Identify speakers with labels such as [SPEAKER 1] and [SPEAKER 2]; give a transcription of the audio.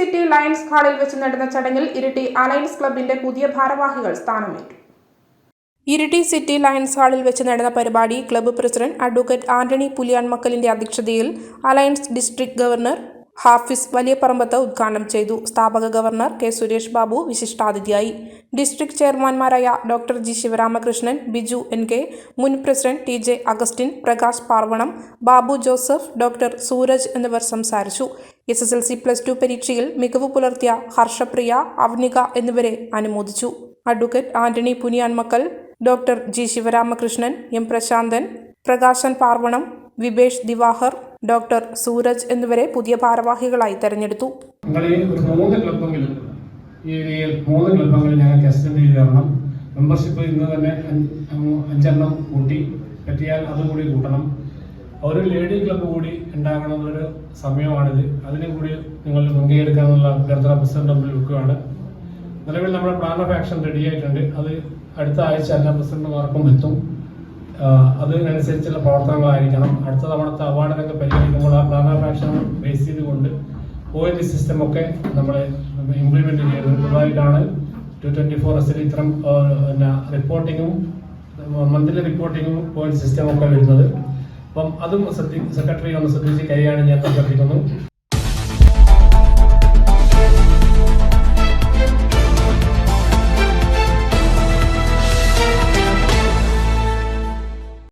[SPEAKER 1] City lions ഹാളിൽ വെച്ച് നടന്ന ചടങ്ങിൽ ഇരിട്ടി അലയൻസ് ക്ലബിന്റെ പുതിയ ഭാരവാഹികൾ സ്ഥാനമേറ്റു. ഇരിട്ടി സിറ്റി ലയൺസ് ഹാളിൽ വെച്ച് നടന്ന പരിപാടി ക്ലബ്ബ് പ്രസിഡന്റ് അഡ്വക്കേറ്റ് ആന്റണി പുലിയാൻമക്കലിന്റെ അധ്യക്ഷതയിൽ അലയൻസ് ഡിസ്ട്രിക്ട് ഗവർണർ ഹാഫിസ് വലിയ പറമ്പത്ത് ഉദ്ഘാടനം ചെയ്തു. സ്ഥാപക ഗവർണർ കെ സുരേഷ് ബാബു വിശിഷ്ടാതിഥിയായി. District ചെയർമാൻമാരായ doctor G Sivaramakrishnan Biju N K മുൻ president T J Augustine Prakash Parvanam Babu Joseph doctor Sooraj എന്നിവർ സംസാരിച്ചു. S S L C plus two പരീക്ഷയിൽ മികവ് പുലർത്തിയ ഹർഷപ്രിയ അവനിക എന്നിവരെ അനുമോദിച്ചു. Advocate Antony Puniyanmakkal doctor G Sivaramakrishnan M Prasanthan Prakashan Parvanam Vivesh Divahar doctor Sooraj എന്നിവരെ പുതിയ ഭാരവാഹികളായി തെരഞ്ഞെടുത്തു.
[SPEAKER 2] മൂന്ന് ഈ മൂന്ന് മെമ്പർഷിപ്പ് ഇന്ന് തന്നെ അഞ്ചെണ്ണം കൂട്ടി പറ്റിയാൽ അതുകൂടി കൂട്ടണം. ഒരു ലേഡി ക്ലബ്ബ് കൂടി ഉണ്ടാകണം എന്നൊരു സമയമാണിത്. അതിനും കൂടി നിങ്ങൾ മുൻകൈയെടുക്കാനുള്ള അഭ്യർത്ഥന പ്രസിഡന്റ് മുമ്പിൽ വെക്കുകയാണ്. നിലവിൽ നമ്മുടെ പ്ലാൻ ഓഫ് ആക്ഷൻ റെഡി ആയിട്ടുണ്ട്. അത് അടുത്ത ആഴ്ച എല്ലാ പ്രസിഡന്റുമാർക്കും എത്തും. അതിനനുസരിച്ചുള്ള പ്രവർത്തനങ്ങളായിരിക്കണം. അടുത്ത തവണത്തെ അവാർഡിനൊക്കെ പരിഗണിക്കുമ്പോൾ ആ പ്ലാൻ ഓഫ് ആക്ഷൻ ബേസ് ചെയ്തുകൊണ്ട് ഒ എൻ സിസ്റ്റം ഒക്കെ നമ്മൾ ഇംപ്ലിമെന്റ് ചെയ്തത് പുതുതായിട്ടാണ് ടു ട്വന്റി ഫോർ എസിൽ ഇത്തരം പിന്നെ റിപ്പോർട്ടിങ്ങും മന്ത്ലി റിപ്പോർട്ടിങ്ങും പോയിന്റ് സിസ്റ്റം ഒക്കെ വരുന്നത്. അപ്പം അതും സെക്രട്ടറി ഒന്ന് ശ്രദ്ധിച്ച് കൈയാണ് ഞാൻ അഭ്യർത്ഥിക്കുന്നു